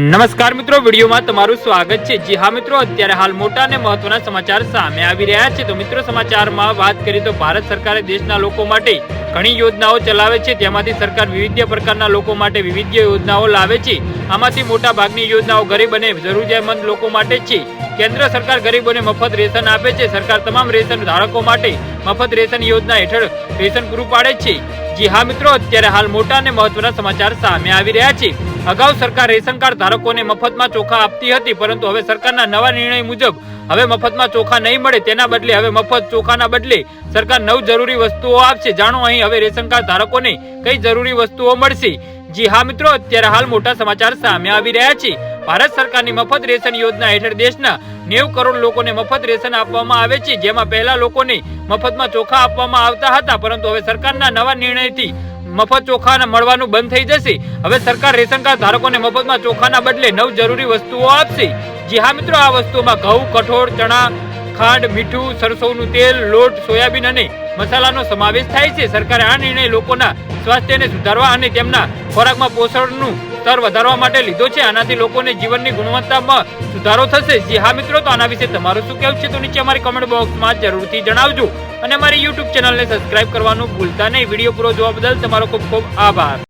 નમસ્કાર મિત્રો, વિડીયોમાં તમારું સ્વાગત છે. જી હા મિત્રો, અત્યારે હાલ મોટા અને મહત્વના સમાચાર સામે આવી રહ્યા છે. તો મિત્રો, સમાચારમાં વાત કરીએ તો ભારત સરકારે દેશના લોકો માટે ઘણી યોજનાઓ ચલાવે છે. તેમાંથી સરકાર વિવિધ પ્રકારના લોકો માટે વિવિધ યોજનાઓ લાવે છે. આમાંથી મોટા ભાગની યોજનાઓ ગરીબ અને જરૂરિયાતમંદ લોકો માટે છે. કેન્દ્ર સરકાર ગરીબોને મફત રેશન આપે છે. સરકાર તમામ રેશન ધારકો માટે મફત રેશન યોજના હેઠળ રેશન પૂરું પાડે છે. જી હા મિત્રો, અત્યારે હાલ મોટા અને મહત્વના સમાચાર સામે આવી રહ્યા છે. અગાઉ સરકાર રેશન કાર્ડ ધારકોને મફતમાં ચોખા આપતી હતી, પરંતુ હવે સરકારના નવા નિર્ણય મુજબ હવે મફતમાં ચોખા નહીં મળે તેના બદલે હવે મફત ચોખાના બદલે સરકાર નવ જરૂરી વસ્તુઓ આપશે. જાણો અહીં હવે રેશન કાર્ડ ધારકોને કઈ જરૂરી વસ્તુઓ મળશે? જી હા મિત્રો, અત્યારે હાલ મોટા સમાચાર સામે આવી રહ્યા છે. ભારત સરકારની મફત રેશન યોજના હેઠળ દેશના નેવ કરોડ લોકોને મફત રેશન આપવામાં આવે છે. જેમાં પહેલા લોકોને મફતમાં ચોખા આપવામાં આવતા હતા, પરંતુ હવે સરકારના નવા નિર્ણયથી મફત ચોખાને મળવાનું બંધ થઈ જશે. હવે સરકાર રેશન કાર્ડ ધારકોને મફતમાં ચોખાના બદલે નવ જરૂરી વસ્તુઓ આપશે. જી હા મિત્રો, આ વસ્તુઓમાં ઘઉં, કઠોળ, ચણા, ખાંડ, મીઠું સરસોનું તેલ, લોટ, સોયાબીન અને મસાલાનો સમાવેશ થાય છે. સરકારે આ નિર્ણય લોકોના સ્વાસ્થ્યને સુધારવા અને તેમના ખોરાકમાં પોષણનું સ્તર વધારવા માટે લીધો છે. આનાથી લોકોને જીવનની ગુણવત્તામાં સુધારો થશે. જી હા મિત્રો, તો આના વિશે તમારું શું કહેવું છે? તો નીચે અમારી કમેન્ટ બોક્સમાં જરૂરથી જણાવજો. અને અમારી યુટ્યુબ ચેનલને સબસ્ક્રાઇબ કરવાનું ભૂલતા નહીં. વીડિયો પૂરો જોવા બદલ તમારો ખૂબ ખૂબ આભાર.